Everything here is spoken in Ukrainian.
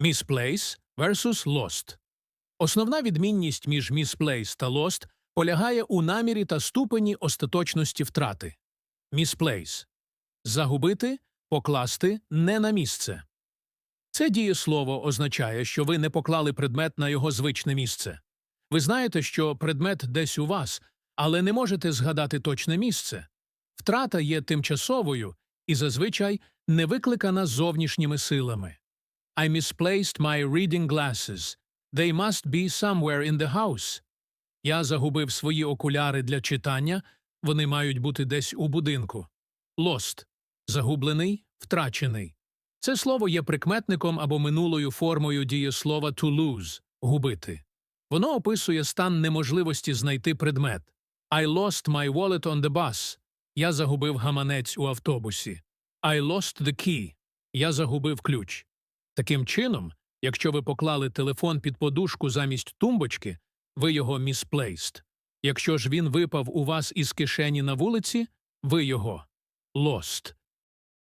Misplace versus lost. Основна відмінність між misplace та lost полягає у намірі та ступені остаточності втрати. Misplace – загубити, покласти не на місце. Це дієслово означає, що ви не поклали предмет на його звичне місце. Ви знаєте, що предмет десь у вас, але не можете згадати точне місце. Втрата є тимчасовою і зазвичай не викликана зовнішніми силами. I misplaced my reading glasses. They must be somewhere in the house. Я загубив свої окуляри для читання, вони мають бути десь у будинку. Lost – загублений, втрачений. Це слово є прикметником або минулою формою дієслова to lose – губити. Воно описує стан неможливості знайти предмет. I lost my wallet on the bus. Я загубив гаманець у автобусі. I lost the key. Я загубив ключ. Таким чином, якщо ви поклали телефон під подушку замість тумбочки, ви його місплейст. Якщо ж він випав у вас із кишені на вулиці, ви його lost.